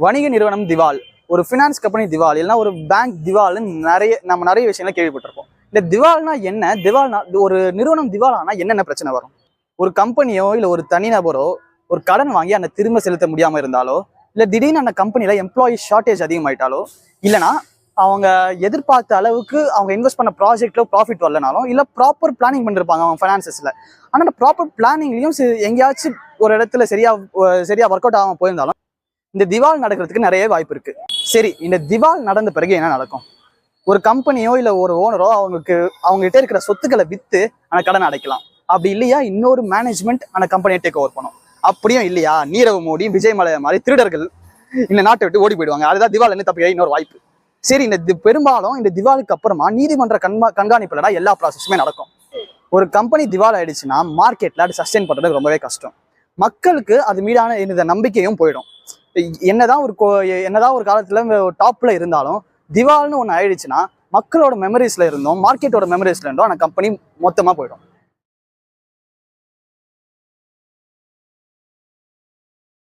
வணிக நிறுவனம் திவால் ஒரு ஃபினான்ஸ் கம்பெனி திவால் இல்லைன்னா ஒரு பேங்க் திவால்னு நிறைய நம்ம நிறைய விஷயங்களை கேள்விப்பட்டிருப்போம். இந்த திவால்னா என்ன? திவால்னா ஒரு நிறுவனம் திவால் என்னென்ன பிரச்சனை வரும்? ஒரு கம்பெனியோ இல்லை ஒரு தனிநபரோ ஒரு கடன் வாங்கி அந்த திரும்ப செலுத்த முடியாமல் இருந்தாலோ இல்லை திடீர்னு அந்த கம்பெனியில் எம்ப்ளாயி ஷார்ட்டேஜ் அதிகமாயிட்டாலோ இல்லைனா அவங்க எதிர்பார்த்த அளவுக்கு அவங்க இன்வெஸ்ட் பண்ண ப்ராஜெக்ட்ல ப்ராஃபிட் வரலனாலும் இல்லை ப்ராப்பர் பிளானிங் பண்ணிருப்பாங்க அவங்க ஃபைனான்சஸில் ஆனால் அந்த ப்ராப்பர் பிளானிங்லையும் எங்கேயாச்சும் ஒரு இடத்துல சரியா சரியா ஒர்க் அவுட் ஆகாமல் போயிருந்தாலும் இந்த திவால் நடக்கிறதுக்கு நிறைய வாய்ப்பு இருக்கு. சரி இந்த திவால் நடந்த பிறகு என்ன நடக்கும்? ஒரு கம்பெனியோ இல்லை ஒரு ஓனரோ அவங்களுக்கு அவங்ககிட்ட இருக்கிற சொத்துக்களை வித்து ஆனா கடனை அடைக்கலாம். அப்படி இல்லையா? இன்னொரு மேனேஜ்மெண்ட் அந்த கம்பெனியை டேக் ஓவர் பண்ணும். அப்படியும் இல்லையா? நீரவ் மோடி விஜய் மலைய மாதிரி திருடர்கள் இந்த நாட்டை விட்டு ஓடி போயிடுவாங்க. அதுதான் திவால் என்ன தப்பிக்க இன்னொரு வாய்ப்பு. சரி இந்த பெரும்பாலும் இந்த திவாலுக்கு அப்புறமா நீதிமன்ற கண்மா கண்காணிப்புலடா எல்லா ப்ராசஸுமே நடக்கும். ஒரு கம்பெனி திவால் ஆயிடுச்சுன்னா மார்க்கெட்ல அது சஸ்டெயின் பண்ணுறது ரொம்பவே கஷ்டம். மக்களுக்கு அது மீதான இந்த நம்பிக்கையும் போயிடும். என்னதான் ஒரு கோ- என்னதான் ஒரு காலத்துல டாப்ல இருந்தாலும் திவால்னு ஒன்று ஆயிடுச்சுன்னா மக்களோட மெமரிஸ்ல இருந்தோம் மார்க்கெட்டோட மெமரிஸ்ல இருந்தோம் ஆனால் கம்பெனி மொத்தமா போயிடும்.